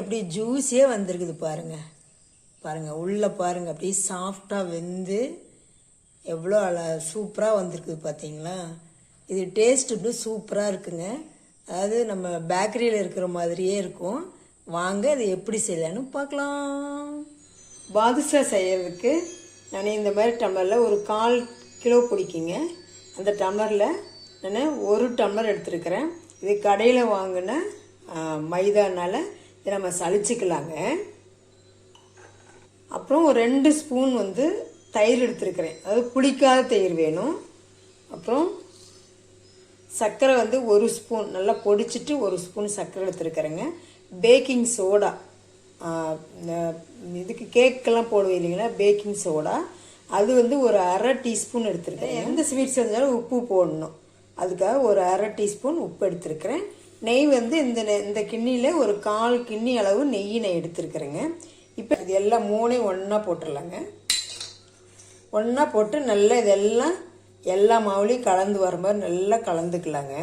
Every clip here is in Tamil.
எப்படி ஜூஸே வந்திருக்குது பாருங்க. பாருங்கள் உள்ளே பாருங்க அப்படியே சாஃப்டாக வெந்து எவ்வளோ அழ சூப்பராக வந்திருக்குது பார்த்தீங்களா இது டேஸ்ட் இப்படி சூப்பராக இருக்குங்க. அதாவது நம்ம பேக்கரியில் இருக்கிற மாதிரியே இருக்கும். வாங்க அது எப்படி செய்யலான்னு பார்க்கலாம். பாதுஷா செய்கிறதுக்கு நான் இந்த மாதிரி டம்ளரில் ஒரு கால் கிலோ பிடிக்குங்க. அந்த டம்ளரில் நான் ஒரு டம்ளர் எடுத்துருக்கிறேன். இது கடையில் வாங்கின மைதானால் இதை நம்ம சலிச்சுக்கலாங்க அப்புறம் ஒரு ரெண்டு ஸ்பூன் வந்து தயிர் எடுத்துருக்கிறேன். அதாவது புளிக்காத தயிர் வேணும். அப்புறம் சர்க்கரை வந்து ஒரு ஸ்பூன் நல்லா பொடிச்சிட்டு ஒரு ஸ்பூன் சர்க்கரை எடுத்துருக்கிறேங்க. Baking soda. இதுக்கு கேக்கெல்லாம் போடுவோம் இல்லைங்களா? Baking soda. அது வந்து ஒரு அரை டீஸ்பூன் எடுத்துருக்கேன் எந்த ஸ்வீட் செஞ்சாலும் உப்பு போடணும். அதுக்காக ஒரு அரை டீஸ்பூன் உப்பு எடுத்துருக்கிறேன். நெய் வந்து இந்த நெ- இந்த கிண்ணியில் ஒரு கால் கிண்ணி அளவு நெய் நான் எடுத்துருக்குறேங்க. இப்போ இது எல்லாம் மூணையும் ஒன்றா போட்டுடலாங்க ஒன்றா போட்டு நல்லா இதெல்லாம் எல்லா மாவுலையும் கலந்து வர மாதிரி நல்லா கலந்துக்கலாங்க.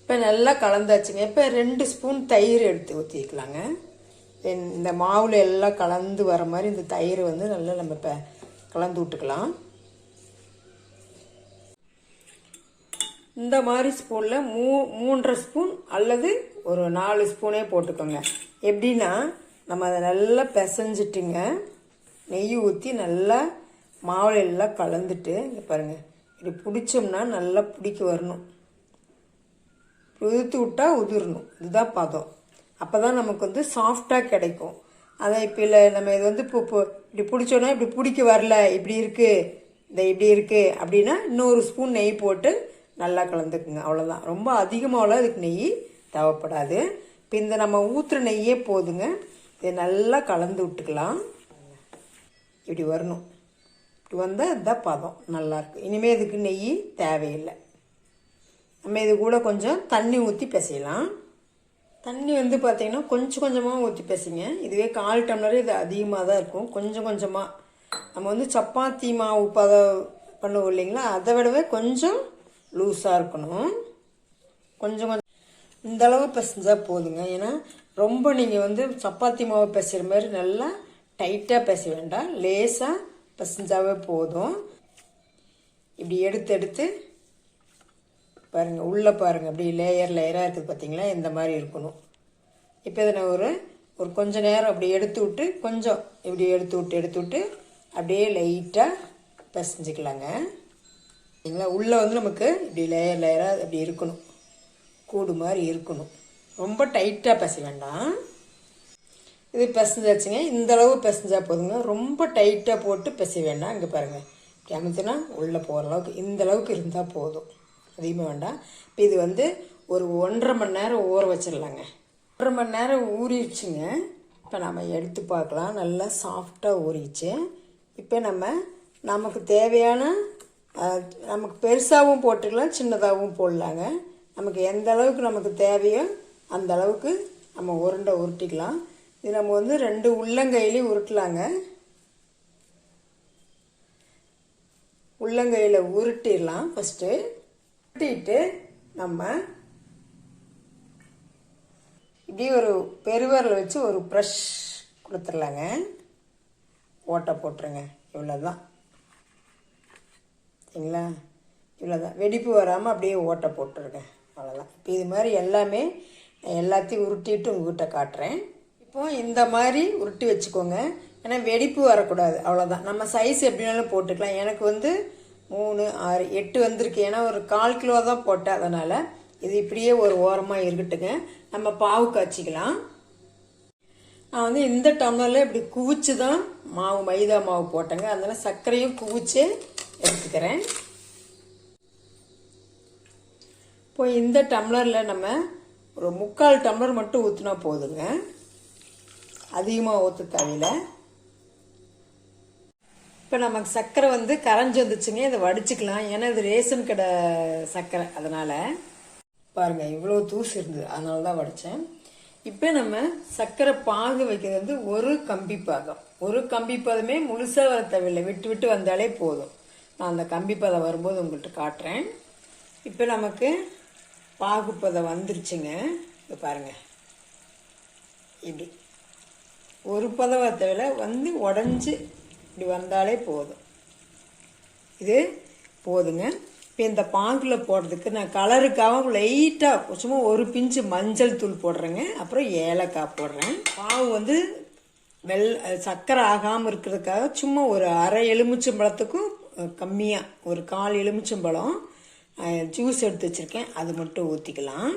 இப்போ நல்லா கலந்தாச்சுங்க. இப்போ ரெண்டு ஸ்பூன் தயிர் எடுத்து ஊற்றிக்கலாங்க இந்த மாவில் எல்லாம் கலந்து வர மாதிரி இந்த தயிர் வந்து நல்லா நம்ம இப்போ கலந்து விட்டுக்கலாம். இந்த மாதிரி ஸ்பூனில் மூ மூன்றரை ஸ்பூன் அல்லது ஒரு நாலு ஸ்பூனே போட்டுக்கோங்க. எப்படின்னா நம்ம அதை நல்லா பிசைஞ்சிட்டுங்க நெய் ஊற்றி நல்லா மாவில் எல்லாம் கலந்துட்டு இங்கே பாருங்கள் இப்படி பிடிச்சோம்னா நல்லா பிடிக்க வரணும். உதுத்து விட்டா உதிரணும். இதுதான் பதம். அப்போ தான் நமக்கு வந்து சாஃப்டாக கிடைக்கும். அதான் இப்போ இல்லை நம்ம இது வந்து இப்போ இப்போ இப்படி பிடிச்சோன்னா இப்படி பிடிக்க வரல இப்படி இருக்குது இந்த இப்படி இருக்குது அப்படின்னா இன்னொரு ஸ்பூன் நெய் போட்டு நல்லா கலந்துக்குங்க. அவ்வளோதான் ரொம்ப அதிகமாகலாம் இதுக்கு நெய் தேவைப்படாது. இப்போ இந்த நம்ம ஊற்றுற நெய்யே போதுங்க. இதை நல்லா கலந்து விட்டுக்கலாம். இப்படி வரணும். இப்படி வந்தால் இதுதான் பதம். நல்லாயிருக்கு இனிமேல் இதுக்கு நெய் தேவையில்லை. நம்ம இது கூட கொஞ்சம் தண்ணி ஊற்றி பிசையலாம் தண்ணி வந்து பார்த்திங்கன்னா கொஞ்சம் கொஞ்சமாக ஊற்றி பிசைங்க. இதுவே கால் டம்ளர் இது அதிகமாக தான் இருக்கும். கொஞ்சம் கொஞ்சமாக நம்ம வந்து சப்பாத்தி மாவு பத பண்ணுவோம் இல்லைங்களா? அதை விடவே கொஞ்சம் லூஸாக இருக்கணும். கொஞ்சம் கொஞ்சம் இந்த அளவு போதுங்க. ஏன்னா ரொம்ப நீங்கள் வந்து சப்பாத்தி மாவு பிசைகிற மாதிரி நல்லா டைட்டாக பிச வேண்டாம். லேசாக பிசைஞ்சாவே போதும். இப்படி எடுத்து எடுத்து பாருங்கள் உள்ளே பாருங்க. அப்படி லேயர் லேயராக இருக்குது பார்த்தீங்களா இந்த மாதிரி இருக்கணும். இப்போ இதை நான் ஒரு ஒரு கொஞ்ச நேரம் அப்படி எடுத்து விட்டு கொஞ்சம் இப்படி எடுத்து விட்டு எடுத்து விட்டு அப்படியே லைட்டாக பிசைஞ்சிக்கலாங்க. சரிங்களா? உள்ளே வந்து நமக்கு இப்படி லேயர் லேயராக அப்படி இருக்கணும். கூடு மாதிரி இருக்கணும். ரொம்ப டைட்டாக பிசை வேண்டாம். இது பிசைஞ்சாச்சுங்க இந்தளவு பிசைஞ்சா போதுங்க. ரொம்ப டைட்டாக போட்டு பிசை வேண்டாம். இங்கே பாருங்கள் இப்படி உள்ளே போகிற அளவுக்கு இந்த அளவுக்கு இருந்தால் போதும். அதிகமாக வேண்டாம். இப்போ இது வந்து ஒரு ஒன்றரை மணி நேரம் ஊற வச்சிடலாங்க ஒன்றரை மணி நேரம் ஊறிடுச்சுங்க. இப்போ நம்ம எடுத்து பார்க்கலாம். நல்லா சாஃப்டாக ஊறிடுச்சு. இப்போ நம்ம நமக்கு தேவையான நமக்கு பெருசாகவும் போட்டுக்கலாம் சின்னதாகவும் போடலாங்க. நமக்கு எந்த அளவுக்கு நமக்கு தேவையோ அந்த அளவுக்கு நம்ம உருண்டை உருட்டிக்கலாம். இது நம்ம வந்து ரெண்டு உள்ளங்கையிலையும் உருட்டலாங்க. உள்ளங்கையில் உருட்டிடலாம் ஃபஸ்ட்டு உருட்டிட்டு நம்ம இப்படி ஒரு பெருவரில் வச்சு ஒரு ப்ரஷ் கொடுத்துடலாங்க. ஓட்டை போட்டுருங்க. இவ்வளோதான் சரிங்களா இவ்வளோதான் வெடிப்பு வராமல் அப்படியே ஓட்டை போட்டுருங்க. அவ்வளோதான் இப்போ இது மாதிரி எல்லாமே எல்லாத்தையும் உருட்டிட்டு உங்ககிட்ட காட்டுறேன். இப்போ இந்த மாதிரி உருட்டி வச்சுக்கோங்க. ஏன்னா வெடிப்பு வரக்கூடாது. அவ்வளோதான் நம்ம சைஸ் எப்படினாலும் போட்டுக்கலாம். எனக்கு வந்து மூணு ஆறு எட்டு வந்திருக்கு. ஏன்னா ஒரு கால் கிலோ தான் போட்டேன். அதனால் இது இப்படியே ஒரு ஓரமாக இருக்கட்டுங்க. நம்ம பாவு காய்ச்சிக்கலாம். நான் வந்து இந்த டம்ளரில் இப்படி குவிச்சு தான் மாவு மைதா மாவு போட்டேங்க. அதனால் சர்க்கரையும் குவிச்சு எடுத்துக்கிறேன். இப்போ இந்த டம்ளரில் நம்ம ஒரு முக்கால் டம்ளர் மட்டும் ஊற்றினா போதுங்க. அதிகமாக ஊற்ற தேவையில்லை இப்போ நமக்கு சர்க்கரை வந்து கரைஞ்சி வந்துச்சுங்க. இதை வடிச்சுக்கலாம். ஏன்னா இது ரேஷன் கடை சர்க்கரை அதனால் பாருங்கள் இவ்வளோ தூசு இருந்தது. அதனால தான் வடித்தேன் இப்போ நம்ம சர்க்கரை பாகு வைக்கிறது வந்து ஒரு கம்பி பாகம். ஒரு கம்பி பாதமே முழுசாக வர தேவையில்லை. விட்டு விட்டு வந்தாலே போதும். நான் அந்த கம்பி பதம் வரும்போது உங்கள்கிட்ட காட்டுறேன். இப்போ நமக்கு பாகுப்பதை வந்துருச்சுங்க. இப்போ பாருங்க. இப்படி. ஒரு பதவத்தில் வந்து உடஞ்சி இப்படி வந்தாலே போதும். இது போதுங்க. இப்போ இந்த பாங்கில் போடுறதுக்கு நான் கலருக்காக லைட்டாக சும்மா ஒரு பிஞ்சு மஞ்சள் தூள் போடுறேங்க. அப்புறம் ஏலக்காய் போடுறேன். பாவு வந்து வெள் சர்க்கரை ஆகாமல் இருக்கிறதுக்காக சும்மா ஒரு அரை எலுமிச்சம்பழத்துக்கும் கம்மியாக ஒரு கால் எலுமிச்சம்பழம் ஜூஸ் எடுத்து வச்சுருக்கேன். அது மட்டும் ஊற்றிக்கலாம்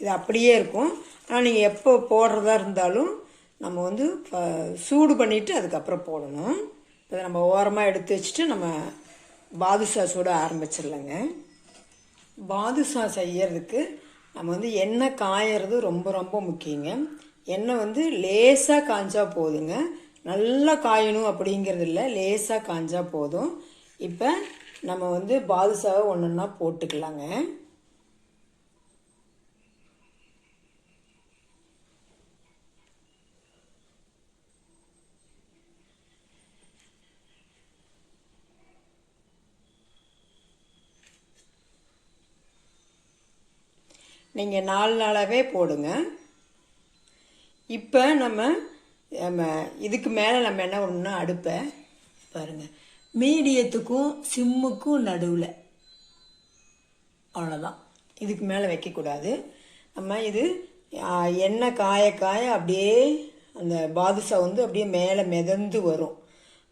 இது அப்படியே இருக்கும். ஆனால் நீங்கள் எப்போ போடுறதா இருந்தாலும் நம்ம வந்து சூடு பண்ணிவிட்டு அதுக்கப்புறம் போடணும். இதை நம்ம ஓரமாக எடுத்து வச்சுட்டு நம்ம பாதுஷா சூட ஆரம்பிச்சிடலாங்க. பாதுஷா செய்யறதுக்கு நம்ம வந்து எண்ணெய் காயறது ரொம்ப ரொம்ப முக்கியங்க. எண்ணெய் வந்து லேசாக காய்ஞ்சால் போதுங்க. நல்லா காயணும் அப்படிங்கிறது இல்லை. லேசாக காஞ்சா போதும். இப்போ நம்ம வந்து பாதுஷாவை ஒன்று ஒன்றா போட்டுக்கலாங்க. நீங்கள் நாலு நாளாகவே போடுங்க. இப்போ நம்ம நம்ம இதுக்கு மேலே நம்ம என்ன பண்ணணும்னா அடுப்பை பாருங்கள் மீடியத்துக்கும் சிம்முக்கும் நடுவில். அவ்வளோதான் இதுக்கு மேலே வைக்கக்கூடாது. நம்ம இது எண்ணெய் காய காய அப்படியே அந்த பாதுஷா வந்து அப்படியே மேலே மிதந்து வரும்.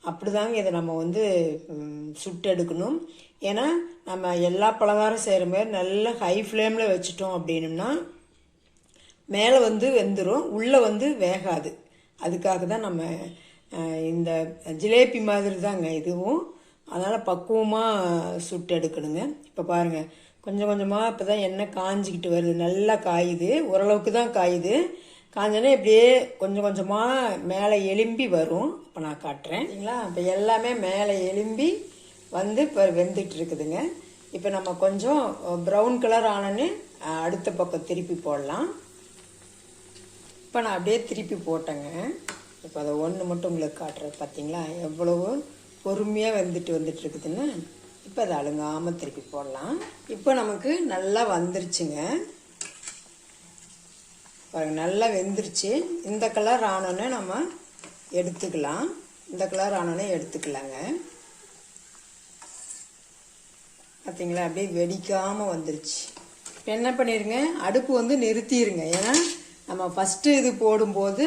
அப்படிதாங்க இதை நம்ம வந்து சுட்டெடுக்கணும். ஏன்னா நம்ம எல்லா பலகாரம் செய்கிற மாதிரி நல்லா ஹை ஃப்ளேமில் வச்சுட்டோம் அப்படின்னம்னா மேலே வந்து வெந்துடும் உள்ளே வந்து வேகாது. அதுக்காக தான் நம்ம இந்த ஜிலேபி மாதிரி தாங்க இதுவும். அதனால் பக்குவமாக சுட்டு எடுக்கணுங்க. இப்போ பாருங்கள் கொஞ்சம் கொஞ்சமாக இப்போ தான் எண்ணெய் காஞ்சிக்கிட்டு வருது. நல்லா காயுது. ஓரளவுக்கு தான் காயுது. காஞ்சோன்னே இப்படியே கொஞ்சம் கொஞ்சமாக மேலே எலும்பி வரும். இப்போ நான் காட்டுறேன். சரிங்களா? இப்போ எல்லாமே மேலே எலும்பி வந்து இப்போ வெந்துட்டு இருக்குதுங்க இப்போ நம்ம கொஞ்சம் ப்ரௌன் கலர் ஆனோன்னு அடுத்த பக்கம் திருப்பி போடலாம். இப்போ நான் அப்படியே திருப்பி போட்டேங்க. இப்போ அதை ஒன்று மட்டும் உங்களுக்கு காட்டுறேன் பார்த்தீங்களா? எவ்வளவு பொறுமையாக வெந்துட்டு வந்துட்டு இருக்குதுன்னு இப்போ அதை அழுங்காமல் திருப்பி போடலாம். இப்போ நமக்கு நல்லா வந்துருச்சுங்க. பாருங்க நல்லா வெந்துருச்சு. இந்த கலர் ஆனோன்னே நம்ம எடுத்துக்கலாம். இந்த கலர் ஆனோன்னே எடுத்துக்கலாங்க. பார்த்தீங்களா? அப்படியே வெடிக்காமல் வந்துருச்சு. இப்போ என்ன பண்ணிடுங்க அடுப்பு வந்து நிறுத்திடுங்க ஏன்னா நம்ம ஃபஸ்ட்டு இது போடும்போது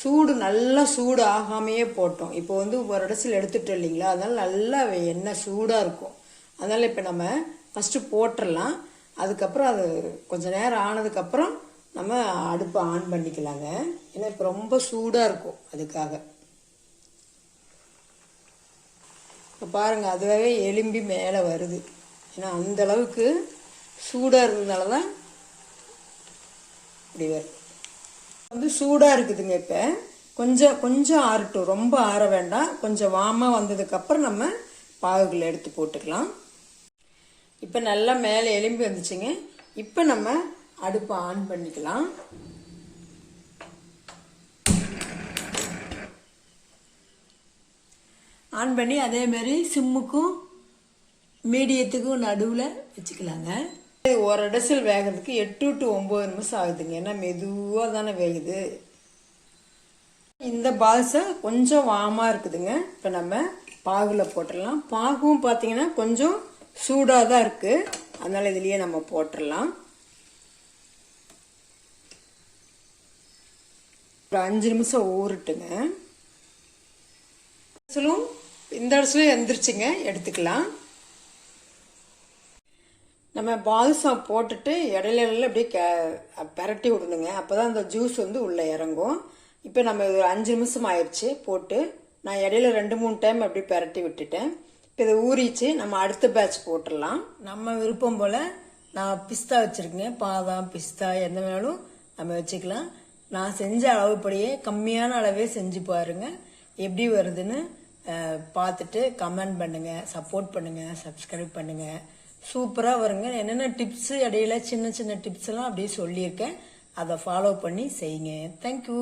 சூடு நல்லா சூடு ஆகாமையே போட்டோம். இப்போ வந்து ஒரு இடத்துல எடுத்துட்டோம் இல்லைங்களா? அதனால் நல்லா எண்ணெய் சூடாக இருக்கும். அதனால் இப்போ நம்ம ஃபஸ்ட்டு போட்டுடலாம் அதுக்கப்புறம் அது கொஞ்சம் நேரம் ஆனதுக்கப்புறம் நம்ம அடுப்பை ஆன் பண்ணிக்கலாங்க. ஏன்னா இப்போ ரொம்ப சூடாக இருக்கும் அதுக்காக. இப்போ பாருங்கள் அதுவே எலும்பி மேலே வருது. ஏன்னா அந்த அளவுக்கு சூடாக இருந்ததுனால தான் இப்படி வரும். வந்து சூடாக இருக்குதுங்க இப்போ. கொஞ்சம் கொஞ்சம் ஆறட்டும். ரொம்ப ஆற வேண்டாம். கொஞ்சம் வாமாக வந்ததுக்கப்புறம் நம்ம பாகுகளை எடுத்து போட்டுக்கலாம். இப்போ நல்லா மேலே எலும்பி வந்துச்சுங்க. இப்போ நம்ம அடுப்பை ஆன் பண்ணிக்கலாம். ஆன் பண்ணி அதே மாதிரி சிம்முக்கும் மீடியத்துக்கும் நடுவில் வச்சுக்கலாங்க. ஒரு இடசில் வேகிறதுக்கு எட்டு டு ஒம்பது நிமிஷம் ஆகுதுங்க. ஏன்னா மெதுவாக தானே வேகுது. இந்த பால்ஸை கொஞ்சம் வாமாக இருக்குதுங்க. இப்போ நம்ம பாகுல போட்டுடலாம். பாகும் பார்த்தீங்கன்னா கொஞ்சம் சூடாக தான் இருக்குது அதனால் இதுலேயே நம்ம போட்டுடலாம். ஒரு அஞ்சு நிமிஷம் ஊறட்டுங்க. இந்த இடத்துலையும் எந்திரிச்சுங்க. எடுத்துக்கலாம். நம்ம பாதுஷா போட்டுட்டு இடையில இடையில அப்படியே கே பெரட்டி விடணுங்க. அப்போ தான் அந்த ஜூஸ் வந்து உள்ளே இறங்கும். இப்போ நம்ம ஒரு அஞ்சு நிமிஷம் ஆயிடுச்சு போட்டு. நான் இடையில ரெண்டு மூணு டைம் அப்படியே பரட்டி விட்டுட்டேன். இப்போ இதை ஊறிச்சு நம்ம அடுத்த பேட்ச் போட்டுடலாம். நம்ம விருப்பம் போல் நான் பிஸ்தா வச்சுருக்கேங்க பாதாம் பிஸ்தா எந்த வேணாலும் நம்ம வச்சுக்கலாம். நான் செஞ்ச அளவுப்படியே கம்மியான அளவே செஞ்சு பாருங்க. எப்படி வருதுன்னு பார்த்துட்டு கமெண்ட் பண்ணுங்கள் சப்போர்ட் பண்ணுங்கள் சப்ஸ்கிரைப் பண்ணுங்கள் சூப்பராக வருங்க. என்னென்ன டிப்ஸு இடையில சின்ன சின்ன டிப்ஸ் எல்லாம் அப்படியே சொல்லியிருக்கேன். அதை ஃபாலோ பண்ணி செய்யுங்க. தேங்க்யூ